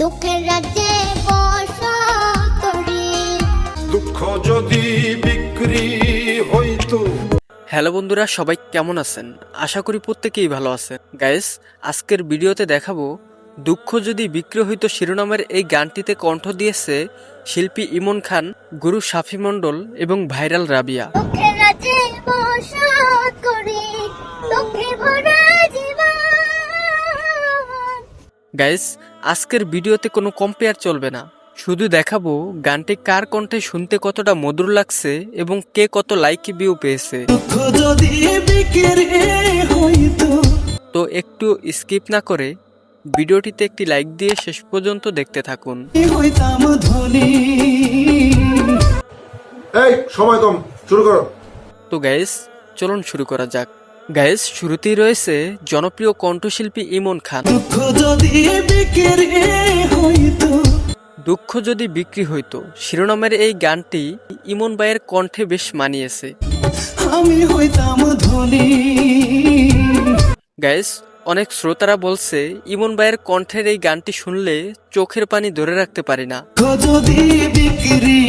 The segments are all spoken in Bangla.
দুঃখের রাজ্যে দুঃখ যদি বিক্রি হইতো। হ্যালো বন্ধুরা সবাই কেমন আছেন? আশা করি প্রত্যেকেই ভালো আছেন। গাইস আজকের ভিডিওতে দেখাবো দুঃখ যদি বিক্রি হইতো শিরোনামের এই গানটিতে কণ্ঠ দিয়েছে শিল্পী ইমন খান গুরু সাফি মণ্ডল এবং ভাইরাল রাবিয়া। দুঃখের রাজ্যে বসত করি দুঃখে ভরা জীবন। গাইস আজকের ভিডিওতে কোনো কম্পেয়ার চলবে না। শুধু দেখাবো গানটি কার কণ্ঠে শুনতে কতটা মধুর লাগছে এবং কে কত লাইক ভিউ পেয়েছে। তো একটু স্কিপ না করে ভিডিওটিতে একটি লাইক দিয়ে শেষ পর্যন্ত দেখতে থাকুন। এই সময় কম শুরু করো। তো গাইস চলুন শুরু করা যাক। গাইস শুরুতেই রয়েছে জনপ্রিয় কণ্ঠশিল্পী ইমন খান। দুঃখ যদি বিক্রি হইতো দুঃখ যদি বিক্রি হইতো শিরোনামের এই গানটি ইমন ভাইয়ের কণ্ঠে বেশ মানিয়েছে। আমি হইতাম ধনী। গাইস অনেক শ্রোতারা বলছে ইমন ভাইয়ের কণ্ঠের এই গানটি শুনলে চোখের পানি ধরে রাখতে পারি না। যদি বিক্রি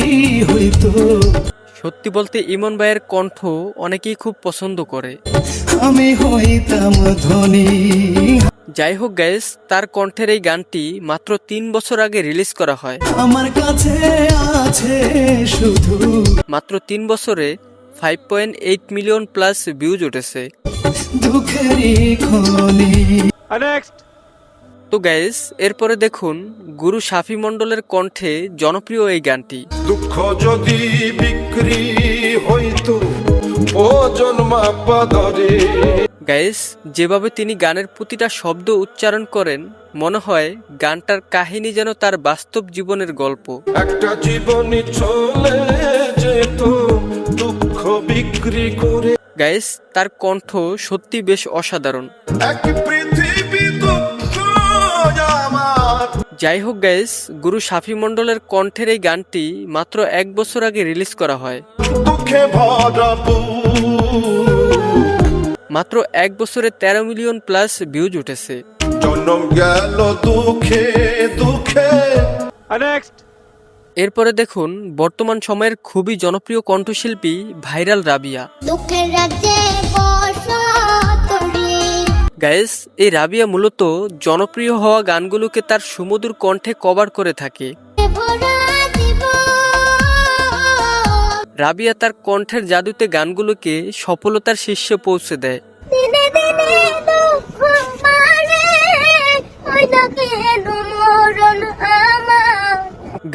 হইতো। সত্যি বলতে ইমন ভাইয়ের কণ্ঠ অনেকেই খুব পছন্দ করে। আমি হইতাম ধনী। যাই হোক গাইস তার কণ্ঠের এই গানটি মাত্র তিন বছর আগে রিলিজ করা হয়। আমার কাছে আছে শুধু মাত্র তিন বছরে five point eight million plus views উঠেছে। দুঃখের খনি। তো গাইস এরপরে দেখুন গুরু সাফি মণ্ডলের কণ্ঠে জনপ্রিয় এই গানটি। দুঃখ যদি বিক্রি হইতো ও জন্মাব্বা ধরে গাইস যেভাবে তিনি গানের প্রতিটা শব্দ উচ্চারণ করেন মনে হয় গানটার কাহিনী যেন তার বাস্তব জীবনের গল্প। একটা জীবনই চলে যেত দুঃখ বিক্রি করে। গাইস তার কণ্ঠ সত্যি বেশ অসাধারণ। এক পৃথিবী যাই হোক গাইস গুরু সাফি মণ্ডলের কণ্ঠের এই গানটি মাত্র এক বছর আগে রিলিজ করা হয়। দুঃখে মাত্র এক বছরে তেরো মিলিয়ন প্লাস ভিউজ উঠেছে। জন্ম গেল দুঃখে দুঃখে। এরপরে দেখুন বর্তমান সময়ের খুবই জনপ্রিয় কণ্ঠশিল্পী ভাইরাল রাবিয়া। গাইস এই রাবিয়া মূলত জনপ্রিয় হওয়া গানগুলোকে তার সুমধুর কণ্ঠে কভার করে থাকে। রাবিয়া তার কণ্ঠের জাদুতে গানগুলোকে সফলতার শীর্ষে পৌঁছে দেয়।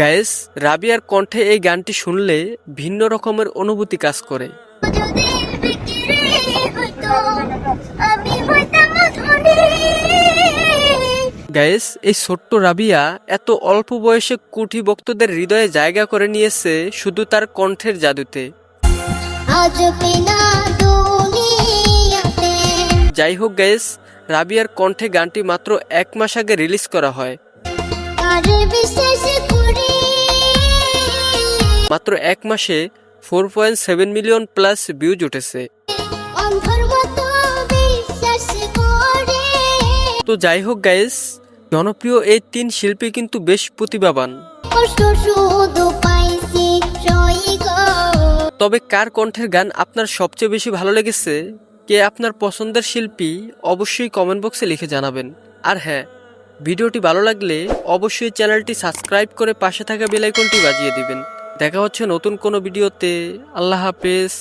গাইস রাবিয়ার কণ্ঠে এই গানটি শুনলে ভিন্ন রকমের অনুভূতি কাজ করে। গাইস এই ছোট্ট রাবিয়া এত অল্প বয়সে কুঠি ভক্তদের হৃদয়ে জায়গা করে নিয়েছে শুধু তার কণ্ঠের জাদুতে। যাই হোক গাইস রাবিয়ার কণ্ঠে গানটি মাত্র এক মাস আগে রিলিজ করা হয়। মাত্র এক মাসে four point seven million plus views উঠেছে। তো যাই হোক গাইস জনপ্রিয় এই তিন শিল্পী কিন্তু বেশ প্রতিভাবান। তবে কার কণ্ঠের গান আপনার সবচেয়ে বেশি ভালো লেগেছে? কে আপনার পছন্দের শিল্পী? অবশ্যই কমেন্ট বক্সে লিখে জানাবেন। আর হ্যাঁ ভিডিওটি ভালো লাগলে অবশ্যই চ্যানেলটি সাবস্ক্রাইব করে পাশে থাকা বেলাইকনটি বাজিয়ে দিবেন। দেখা হচ্ছে নতুন কোনো ভিডিওতে। আল্লাহ হাফেজ।